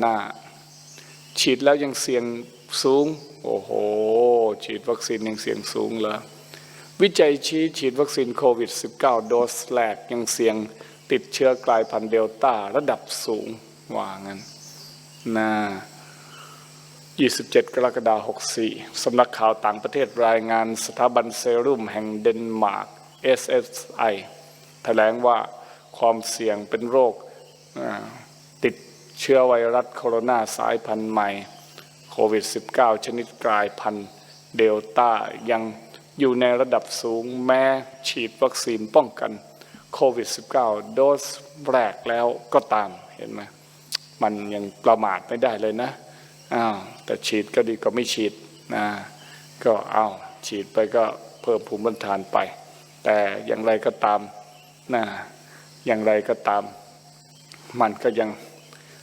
หน้า ฉีดแล้วยังเสี่ยงสูง โอ้โห ฉีดวัคซีนยังเสี่ยงสูงเหรอวิจัยชี้ฉีดวัคซีนโควิด -19 โดสแรกยังเสี่ยงติดเชื้อกลายพันธุ์เดลต้าระดับสูงว่างั้นนะ27 กรกฎาคม64 สำนักข่าวต่างประเทศรายงานสถาบันเซรุ่มแห่งเดนมาร์ก SSI แถลงว่าความเสี่ยงเป็นโรค เชื้อไวรัสโคโรนาสายพันธุ์ใหม่โควิด -19 ชนิดกลายพันธุ์เดลต้ายังอยู่ในระดับสูงแม้ฉีดวัคซีนป้องกันโควิด -19 โดสแรกแล้วก็ตามเห็นไหมมันยังประมาทไม่ได้เลยนะอ้าวแต่ฉีดก็ดีกว่าไม่ฉีดนะก็เอาฉีดไปก็เพิ่มภูมิต้านทานไป แต่อย่างไรก็ตามนะอย่างไรก็ตาม มันก็ยัง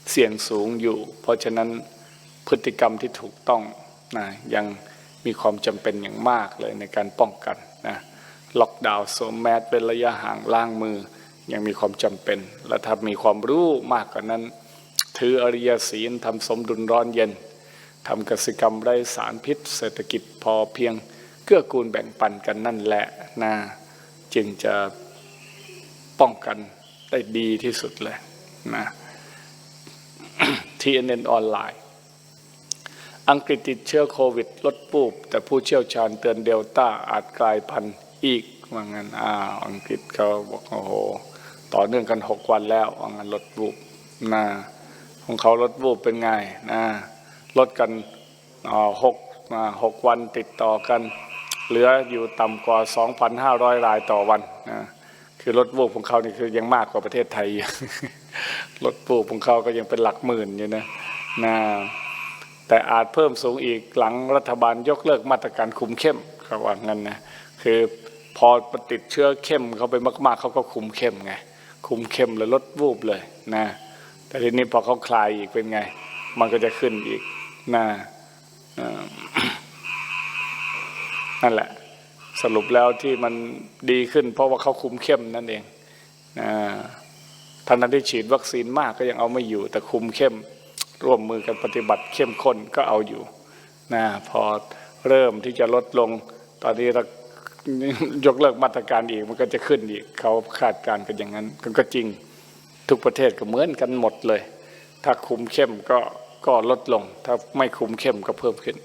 เสี่ยงสูงอยู่ เพราะฉะนั้นพฤติกรรมที่ถูกต้องนะยังมีความจำเป็นอย่างมากเลยในการป้องกันนะล็อกดาวน์สวมแมสเป็นระยะห่างล้างมือ ยังมีความจำเป็น และถ้ามีความรู้มากกว่านั้น ถืออริยศีลทำสมดุลร้อนเย็นทำกสิกรรมไร้สารพิษ เศรษฐกิจพอเพียงเกื้อกูลแบ่งปันกันนั่นแหละนะจึงจะป้องกันได้ดีที่สุดเลยนะ TNN ออนไลน์ อังกฤษติดเชื้อโควิดลดปูบ แต่ผู้เชี่ยวชาญเตือนเดลต้าอาจกลายพันธุ์อีกว่างั้นอ้าวอังกฤษเขาบอกโอ้โห ต่อเนื่องกันหกวันแล้วว่างั้นลดบูบนะของเขาลดบูบเป็นไงนะลดกันหกอ่าหกวันติดต่อกัน เหลืออยู่ต่ำกว่า 2,500 รายต่อวันนะ คือลดบูบของเขานี่คือยังมากกว่าประเทศไทยอยู่ลดบูบของเขาก็ยังเป็นหลักหมื่นอยู่นะนะแต่อาจเพิ่มสูงอีกหลังรัฐบาลยกเลิกมาตรการคุมเข้มเขาว่างั้นนะคือพอติดเชื้อเข้มเขาไปมาก ๆเขาก็คุมเข้มไงคุมเข้มแล้วลดวูบเลยนะแต่ทีนี้พอเขาคลายอีกเป็นไง มันก็จะขึ้นอีกนะเอ่อนั่นแหละ สรุปแล้วที่มันดีขึ้น เพราะว่าเขาคุมเข้มนั่นเองท่านนั้นที่ฉีดวัคซีนมากก็ยังเอาไม่อยู่ แต่คุมเข้มร่วมมือกันปฏิบัติเข้มข้นก็เอาอยู่นะพอเริ่มที่จะลดลง ตอนนี้เรายกเลิกมาตรการอีกมันก็จะขึ้นอีกเขาคาดการณ์กันอย่างนั้นก็จริงทุกประเทศก็เหมือนกันหมดเลย ถ้าคุมเข้มก็ก็ลดลง ถ้าไม่คุมเข้มก็เพิ่มขึ้น